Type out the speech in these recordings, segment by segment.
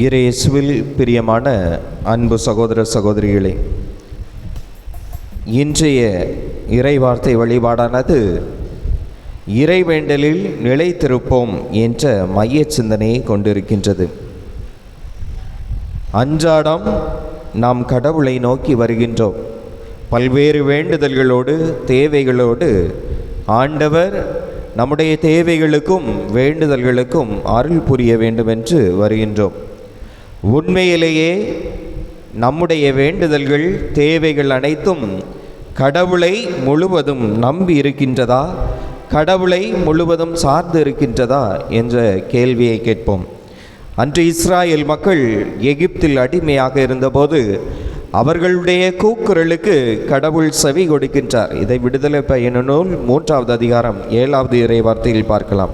இயேசுவில் பிரியமான அன்பு சகோதர சகோதரிகளே இன்றைய இறைவார்த்தை வழிபாடானது இறைவேண்டலில் நிலைத்திருப்போம் என்ற மைய சிந்தனையை கொண்டிருக்கின்றது. அன்றாடம் நாம் கடவுளை நோக்கி வருகின்றோம். பல்வேறு வேண்டுதல்களோடு தேவைகளோடு ஆண்டவர் நம்முடைய தேவைகளுக்கும் வேண்டுதல்களுக்கும் அருள் புரிய வேண்டும் என்று வருகின்றோம். உண்மையிலேயே நம்முடைய வேண்டுதல்கள் தேவைகள் அனைத்தும் கடவுளை முழுவதும் நம்பி இருக்கின்றதா? கடவுளை முழுவதும் சார்ந்து இருக்கின்றதா? என்ற கேள்வியை கேட்போம். அன்று இஸ்ராயல் மக்கள் எகிப்தில் அடிமையாக இருந்தபோது அவர்களுடைய கூக்குரலுக்கு கடவுள் செவி கொடுக்கின்றார். இதை விடுதலை பயண நூல் மூன்றாவது அதிகாரம் ஏழாவது இறைவார்த்தையில் பார்க்கலாம்.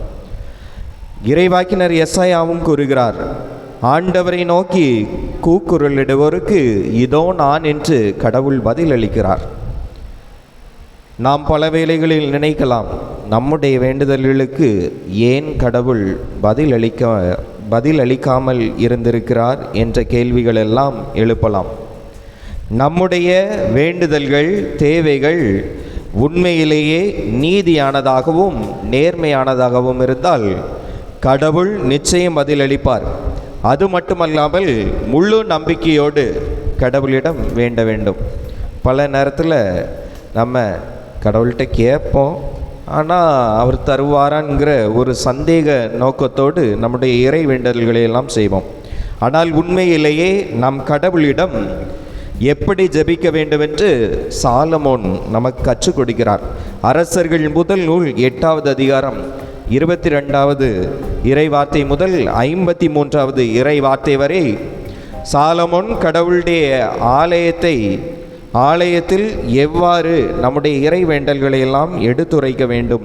இறைவாக்கினர் எஸ்ஐயாவும் கூறுகிறார் ஆண்டவரை நோக்கி கூக்குரலிடுவோருக்கு இதோ நான் என்று கடவுள் பதிலளிக்கிறார் நாம் பல வேளைகளில் நினைக்கலாம் நம்முடைய வேண்டுதல்களுக்கு ஏன் கடவுள் பதிலளிக்க பதிலளிக்காமல் இருந்திருக்கிறார்? என்ற கேள்விகள் எல்லாம் எழுப்பலாம். நம்முடைய வேண்டுதல்கள் தேவைகள் உண்மையிலேயே நீதியானதாகவும் நேர்மையானதாகவும் இருந்தால் கடவுள் நிச்சயம் பதிலளிப்பார் அது மட்டுமல்லாமல் முழு நம்பிக்கையோடு கடவுளிடம் வேண்ட வேண்டும். பல நேரத்தில் நம்ம கடவுள்கிட்ட கேட்போம். ஆனால் அவர் தருவாரான்ங்கிற ஒரு சந்தேக நோக்கத்தோடு நம்முடைய இறை வேண்டல்களை எல்லாம் செய்வோம். ஆனால் உண்மையிலேயே நம் கடவுளிடம் எப்படி ஜெபிக்க வேண்டுமென்று சாலமோன் நமக்கு கற்றுக் கொடுக்கிறார். அரசர்கள் முதல் நூல் எட்டாவது அதிகாரம் இருபத்தி ரெண்டாவது இறை வார்த்தை முதல் ஐம்பத்தி மூன்றாவது இறை வார்த்தை வரை சாலமோன் கடவுளுடைய ஆலயத்தை ஆலயத்தில் எவ்வாறு நம்முடைய இறை வேண்டல்களை எல்லாம் எடுத்துரைக்க வேண்டும்?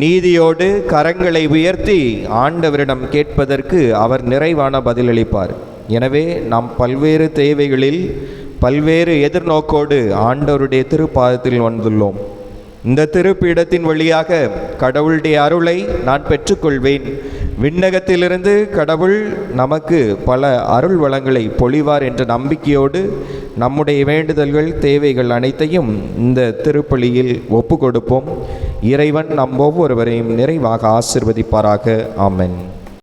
நீதியோடு கரங்களை உயர்த்தி ஆண்டவரிடம் கேட்பதற்கு அவர் நிறைவான பதிலளிப்பார். எனவே நாம் பல்வேறு தேவைகளில் பல்வேறு எதிர்நோக்கோடு ஆண்டவருடைய திருப்பாதத்தில் வந்துள்ளோம். இந்த திருப்பீடத்தின் வழியாக கடவுளுடைய அருளை நான் பெற்றுக்கொள்வேன். விண்ணகத்திலிருந்து கடவுள் நமக்கு பல அருள் வளங்களை பொழிவார் என்ற நம்பிக்கையோடு நம்முடைய வேண்டுதல்கள் தேவைகள் அனைத்தையும் இந்த திருப்பலியில் ஒப்பு கொடுப்போம் இறைவன் நம் ஒவ்வொருவரையும் நிறைவாக ஆசிர்வதிப்பாராக. ஆமன்.